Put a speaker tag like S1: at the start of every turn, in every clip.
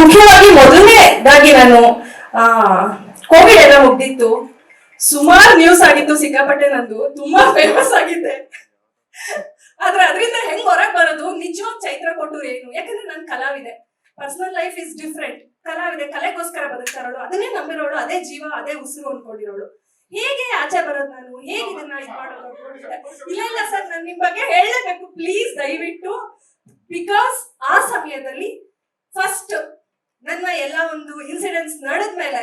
S1: ಮುಖ್ಯವಾಗಿ ಮೊದಲನೇದಾಗಿ ನಾನು, ಆ, ಕೋವಿಡ್ ಎಲ್ಲ ಮುಗ್ದಿತ್ತು. ಸುಮಾರು ನ್ಯೂಸ್ ಆಗಿತ್ತು ಸಿಕ್ಕಾಪಟ್ಟೆ ನಂದು. ತುಂಬಾ ಫೇಮಸ್ ಆಗಿದೆ ಆದ್ರೆ ಅದರಿಂದ ಹೆಂಗ್ ಹೊರಗ್ ಬರೋದು? ನಿಜವಾಗ್ ಚೈತ್ರ ಕೊಟ್ಟು ಏನು? ಯಾಕಂದ್ರೆ ನನ್ ಕಲಾವಿದೆ. ಪರ್ಸನಲ್ ಲೈಫ್ ಇಸ್ ಡಿಫ್ರೆಂಟ್ ಕಲಾವಿದೆ ಕಲೆಗೋಸ್ಕರ ಬದುಕ್ತಾರೋಳು. ಅದನ್ನೇ ನಂಬಿರೋಳು. ಅದೇ ಜೀವ, ಅದೇ ಉಸಿರು ಅನ್ಕೊಂಡಿರೋಳು ಹೇಗೆ ಆಚೆ ಬರೋದು ನಾನು? ಹೇಗೆ ಇದನ್ನ ಇದು ಮಾಡೋದು. ಇಲ್ಲ ಇಲ್ಲ ಸರ್, ನಾನು ನಿಮ್ ಬಗ್ಗೆ ಹೇಳಲೇಬೇಕು. ಪ್ಲೀಸ್ ದಯವಿಟ್ಟು ಬಿಕಾಸ್ ಆ ಸಮಯದಲ್ಲಿ ಫಸ್ಟ್ ನನ್ನ ಎಲ್ಲ ಒಂದು ಇನ್ಸಿಡೆಂಟ್ಸ್ ನಡೆದ್ಮೇಲೆ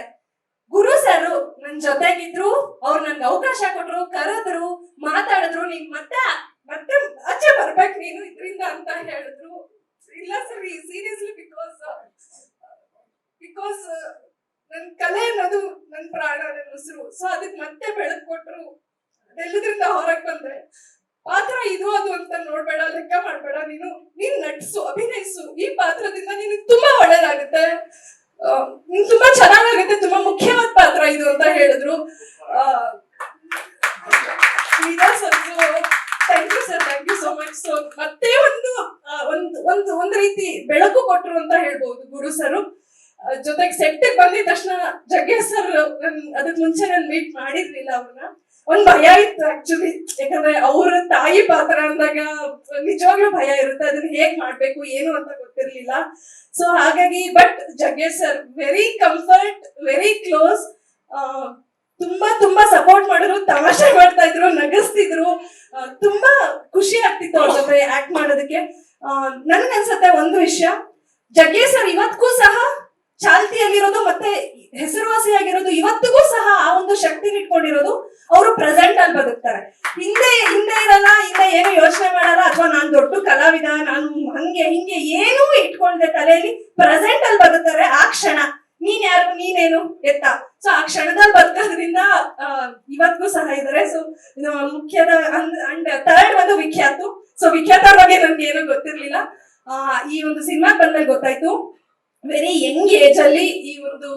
S1: ಗುರು ಸರ್ ನನ್ ಜೊತೆಗಿದ್ರು, ಅವ್ರು ನನ್ಗೆ ಅವಕಾಶ ಕೊಟ್ರು, ಕರೆದ್ರು, ಮಾತಾಡಿದ್ರು, ನೀನ್ ಮತ್ತೆ ಮತ್ತೆ ಆಚೆ ಬರ್ಬೇಕು ನೀನು ಇದ್ರಿಂದ ಅಂತ ಹೇಳಿದ್ರು. ಇಲ್ಲ ಸರ್ ಈ ಸೀರಿಯಸ್ಲಿ ಬಿಕಾಸ್ ಬಿಕಾಸ್ ನನ್ ಕಲೆ ಅನ್ನೋದು ನನ್ ಪ್ರಾಣ ನನ್ನ ಉಸಿರು. ಸೊ ಅದಕ್ಕೆ ಮತ್ತೆ ಬೆಳಕು ಕೊಟ್ರು. ಅದೆಲ್ಲದ್ರಿಂದ ಹೊರಗೆ ಬಂದೆ. ಪಾತ್ರ ಇದು ಅದು ಅಂತ ನೋಡ್ಬೇಡ, ಲೆಕ್ಕ ಮಾಡ್ಬೇಡ, ನೀನು, ನೀನ್ ನಟಿಸು, ಅಭಿನಯಿಸು. ಈ ಪಾತ್ರದಿಂದ ನಿನಗೆ ತುಂಬಾ ಒಳ್ಳೇದಾಗುತ್ತೆ. ನಿನ್ ತುಂಬಾ ಚೆನ್ನಾಗಾಗುತ್ತೆ, ತುಂಬಾ ಮುಖ್ಯವಾದ ಪಾತ್ರ ಇದು ಅಂತ ಹೇಳಿದ್ರು. Thank you sir thank you so much so ಮತ್ತೆ ಒಂದು ಒಂದು ಒಂದು ರೀತಿ ಬೆಳಕು ಕೊಟ್ರು ಅಂತ ಹೇಳ್ಬೋದು ಗುರು ಸರ್. ಜೊತೆಗೆ ಸೆಟ್ಟಿಗೆ ಬಂದಿದ ತಕ್ಷಣ ಜಗ್ಗೇಶ್ ಸರ್ ಅದಕ್ ಮುಂಚೆ ನಾನು ಮೀಟ್ ಮಾಡಿರ್ಲಿಲ್ಲ ಅವ್ರನ್ನ. ಒಂದ್ ಭಯ ಇತ್ತು ಆಕ್ಚುಲಿ ಯಾಕಂದ್ರೆ ಅವ್ರ ತಾಯಿ ಪಾತ್ರ ಅಂದಾಗ ನಿಜವಾಗ್ಲೂ ಭಯ ಇರುತ್ತೆ. ಅದನ್ನ ಹೇಗ್ ಮಾಡ್ಬೇಕು, ಏನು ಅಂತ ಗೊತ್ತಿರ್ಲಿಲ್ಲ. ಸೊ ಹಾಗಾಗಿ but Jagge sir very comfort very close ತುಂಬಾ ತುಂಬಾ ಸಪೋರ್ಟ್ ಮಾಡಿದ್ರು, ತಮಾಷೆ ಮಾಡ್ತಾ ಇದ್ರು, ನಗಿಸ್ತಿದ್ರು. ತುಂಬಾ ಖುಷಿ ಆಗ್ತಿತ್ತು ಅವ್ರ ಜೊತೆ ಆಕ್ಟ್ ಮಾಡೋದಕ್ಕೆ. ನನ್ಗನ್ಸತ್ತೆ ಒಂದು ವಿಷಯ. ಜಗ್ಗೇ ಸರ್ ಇವತ್ತಿಗೂ ಸಹ ಚಾಲ್ತಿಯಲ್ಲಿರೋದು ಮತ್ತೆ ಹೆಸರುವಾಸಿಯಾಗಿರೋದು ಇವತ್ತಿಗೂ ಸಹ ಆ ಒಂದು ಶಕ್ತಿ ಇಟ್ಕೊಂಡಿರೋದು. ಅವರು ಪ್ರೆಸೆಂಟ್ ಅಲ್ಲಿ ಬದುಕ್ತಾರೆ. ಹಿಂದೆ ಹಿಂದೆ ಇರಲ್ಲ ಹಿಂದೆ ಏನು ಯೋಚನೆ ಮಾಡಲ್ಲ ಅಥವಾ ನಾನ್ ದೊಡ್ಡ ಕಲಾವಿದ ನಾನು ಹಂಗೆ ಹಿಂಗೆ ಏನೂ ಇಟ್ಕೊಂಡೆ ತಲೆಯಲ್ಲಿ ಪ್ರೆಸೆಂಟ್ ಅಲ್ಲಿ ಬದುಕ್ತಾರೆ ಆ ಕ್ಷಣ. ನೀನ್ ಯಾರು ನೀನೇನು ಎತ್ತ? ಸೊ ಆ ಕ್ಷಣದಲ್ಲಿ ಬದುಕೋದ್ರಿಂದ ಇವತ್ತಿಗೂ ಸಹ ಇದಾರೆ. ಸೊ ಮುಖ್ಯದ ಅಂಡ್ ಥರ್ಡ್ ಒಂದು ವಿಖ್ಯಾತು. ಸೊ ವಿಖ್ಯಾತ ಬಗ್ಗೆ ನನ್ಗೆ ಏನು ಗೊತ್ತಿರ್ಲಿಲ್ಲ. ಆ, ಈ ಒಂದು ಸಿನಿಮಾ ಬಂದಾಗ ಗೊತ್ತಾಯ್ತು. ವೆರಿ ಯಂಗ್ ಏಜ್ ಅಲ್ಲಿ ಒಂದು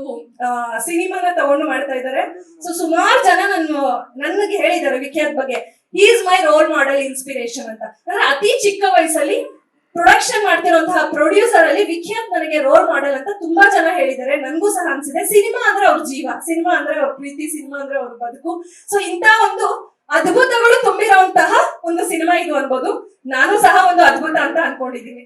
S1: ಸಿನಿಮಾನ ತಗೊಂಡು ಮಾಡ್ತಾ ಇದ್ದಾರೆ. ಸೊ ಸುಮಾರು ಜನ ನನ್ನ, ನನಗೆ ಹೇಳಿದ್ದಾರೆ ವಿಖ್ಯಾತ್ ಬಗ್ಗೆ. Is my role model inspiration ಅಂತ. ಅಂದ್ರೆ ಅತಿ ಚಿಕ್ಕ ವಯಸ್ಸಲ್ಲಿ ಪ್ರೊಡಕ್ಷನ್ ಮಾಡ್ತಿರುವಂತಹ ಪ್ರೊಡ್ಯೂಸರ್ ಅಲ್ಲಿ ವಿಖ್ಯಾತ್ ನನಗೆ ರೋಲ್ ಮಾಡೆಲ್ ಅಂತ ತುಂಬಾ ಜನ ಹೇಳಿದ್ದಾರೆ. ನನ್ಗೂ ಸಹ ಅನ್ಸಿದೆ. ಸಿನಿಮಾ ಅಂದ್ರೆ ಅವ್ರ ಜೀವ. ಸಿನಿಮಾ ಅಂದ್ರೆ ಅವ್ರ ಪ್ರೀತಿ, ಸಿನಿಮಾ ಅಂದ್ರೆ ಅವ್ರ ಬದುಕು. ಸೊ ಇಂತ ಒಂದು ಅದ್ಭುತಗಳು ತುಂಬಿರುವಂತಹ ಒಂದು ಸಿನಿಮಾ ಇದು ಅನ್ಬೋದು. ನಾನು ಸಹ ಒಂದು ಅದ್ಭುತ ಅಂತ ಅನ್ಕೊಂಡಿದ್ದೀನಿ.